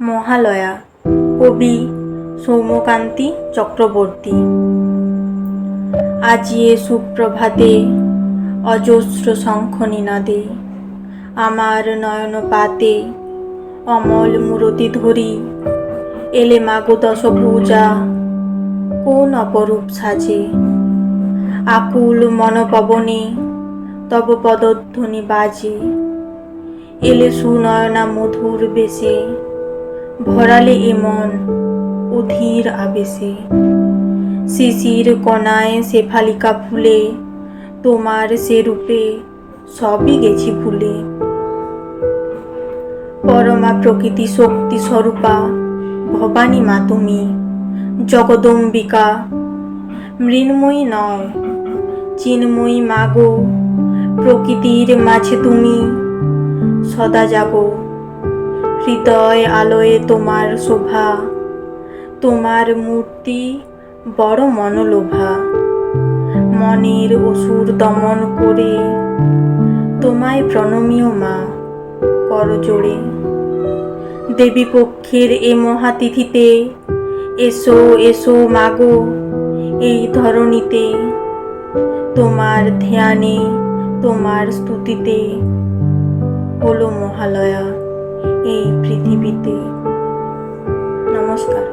মহালয়া, কবি সৌম্যকান্তি চক্রবর্তী। আজি এ সুপ্রভাতে অজস্র শঙ্খ নিনাদে, আমার নয়ন পাতে অমল মূরতি ধরি। এলে মাগো দশ পূজা কোন অপরূপ সাজে? আকুল মনপবনে তব পদধ্বনি বাজে। এলে সুনয়না মধুর বেশে ভরালে এ মন অধীর আবেশে। শিশির কণায় শেফালিকা ফুলে, তোমার সে রূপে সবই গেছি ভুলে পরমা প্রকৃতি শক্তি স্বরূপা, ভবানী মা তুমি, জগদম্বিকা। মৃন্ময়ী নয়, চিন্ময়ী মাগো প্রকৃতির মাঝে তুমি, সদা জাগো। হৃদয় আলোয় তোমার শোভা, তোমার মূর্তি বড় মনোলোভা। মনের অসুর দমন করে তোমায় প্রণমীয় মা, করজোড়ে। দেবী পক্ষের এ মহাতিথিতে এসো এসো মাগো এই ধরণীতে। তোমার ধ্যানে, তোমার স্তুতিতে হলো মহালয়া। এই পৃথিবীতে। নমস্কার।